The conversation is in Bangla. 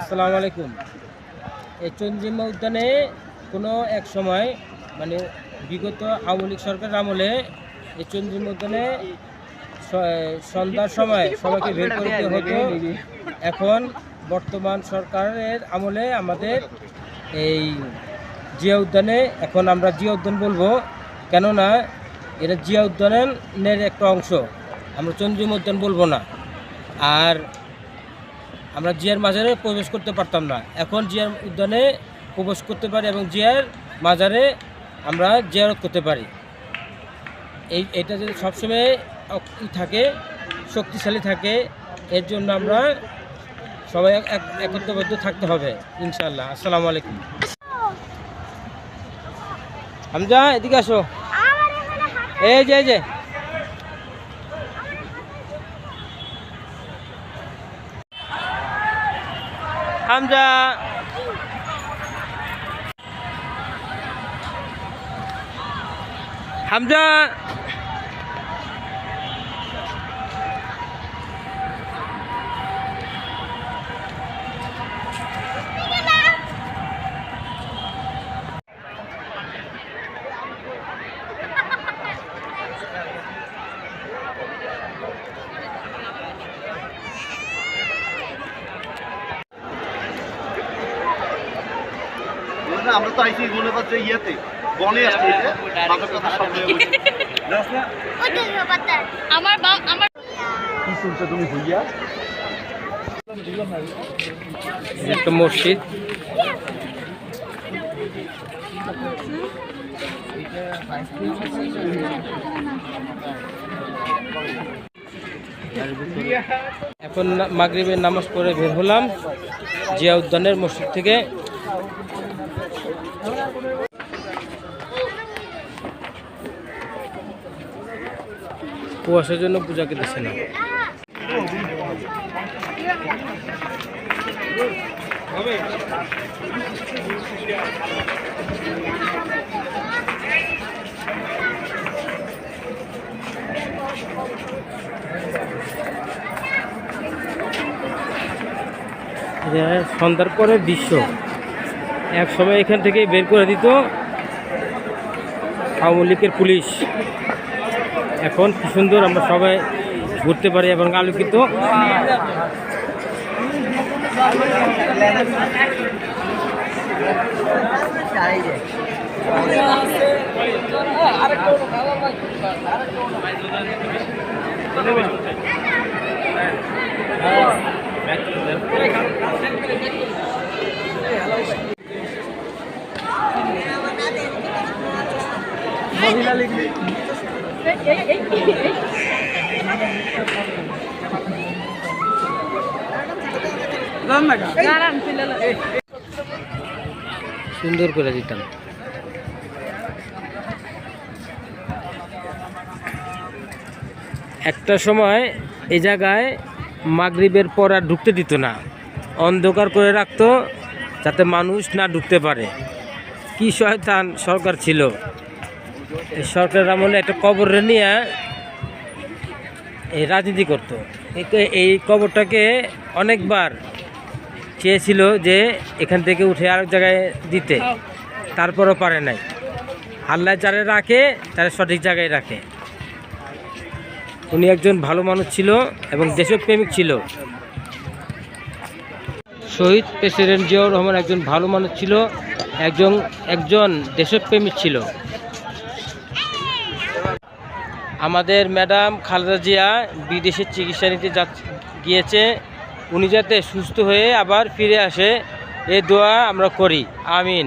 আসসালামু আলাইকুম। এই চন্দ্রিমা উদ্যানে কোনো এক সময় মানে বিগত আওয়ামী লীগ সরকারের আমলে এই চন্দ্রিমা উদ্যানে সন্ধ্যার সময় সবাইকে বের করতে হতো। এখন বর্তমান সরকারের আমলে আমাদের এই জিয়া উদ্যানে, এখন আমরা জিয়া উদ্যান বলব। কেননা এটা জিয়া উদ্যানের একটা অংশ। আমরা চন্দ্রিমা উদ্যান বলব না। আর আমরা জিয়ার মাজারে প্রবেশ করতে পারতাম না। এখন জিয়ার উদ্যানে প্রবেশ করতে পারি এবং জিয়ার মাজারে আমরা জিয়ারত করতে পারি। এই এটা যদি সবসময় থাকে শক্তিশালী থাকে এর জন্য আমরা সবাই এক- এক- একত্রবদ্ধ থাকতে হবে ইনশাল্লাহ আসসালামু আলাইকুম। হামজা এদিকে আসো। এই যে এই যে। হামজা হামজা না, আমরা তো আইসি মনে পাচ্ছি ইয়েতে বনে আসছি মাথার কথা সব আমার বাম আমার কি শুনছো তুমি হইয়া একটা মসজিদ। এখন মাগরিবের নামাজ পড়ে বের হলাম জিয়া উদ্যানের মসজিদ থেকে। কুয়াশার জন্য পূজা কেটেছে না। সন্ধ্যার পরে দৃশ্য এক সময় এখান থেকে বের করে দিত আওয়ামী লীগের পুলিশ। এখন কি সুন্দর আমরা সবাই ঘুরতে পারি এবং আলোকিত। সুন্দর করে দিতাম। একটা সময় এই জায়গায় মাগরিবের পর আর ঢুকতে দিত না। অন্ধকার করে রাখতো যাতে মানুষ না ঢুকতে পারে। কি শয়তান সরকার ছিল। সরকারের আমলে একটা কবরে নিয়ে এই রাজনীতি করতো। এই- কবরটাকে অনেকবার চেয়েছিল যে এখান থেকে উঠে আরেক জায়গায় দিতে। তারপরও পারে নাই। আল্লাহ যারা রাখে, তারা সঠিক জায়গায় রাখে। উনি একজন ভালো মানুষ ছিল এবং দেশপ্রেমিক ছিল। শহীদ প্রেসিডেন্ট জিয়াউর রহমান একজন ভালো মানুষ ছিল, একজন একজন দেশপ্রেমিক ছিল। আমাদের ম্যাডাম খালেদা জিয়া বিদেশে চিকিৎসা নিতে যা গিয়েছে। উনি যাতে সুস্থ হয়ে আবার ফিরে আসে, এ দোয়া আমরা করি। আমিন।